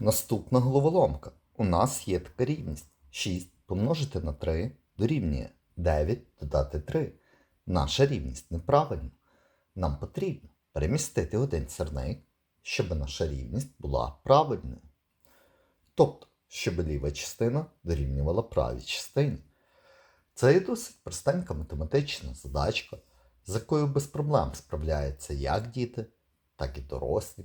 Наступна головоломка. У нас є така рівність. 6 помножити на 3 дорівнює 9 додати 3. Наша рівність неправильна. Нам потрібно перемістити один сірник, щоб наша рівність була правильною. Тобто, щоб ліва частина дорівнювала правій частині. Це є досить простенька математична задачка, з якою без проблем справляються як діти, так і дорослі.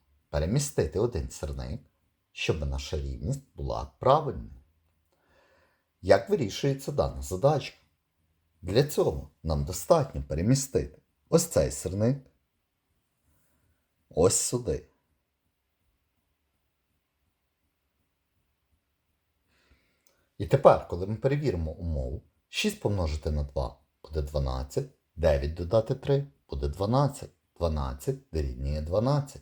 перемістити один сірник, щоб наша рівність була правильною. Як вирішується дана задачка? Для цього нам достатньо перемістити ось цей сирник ось сюди. І тепер, коли ми перевіримо умову, 6 помножити на 2 буде 12, 9 додати 3 буде 12, 12 дорівнює 12.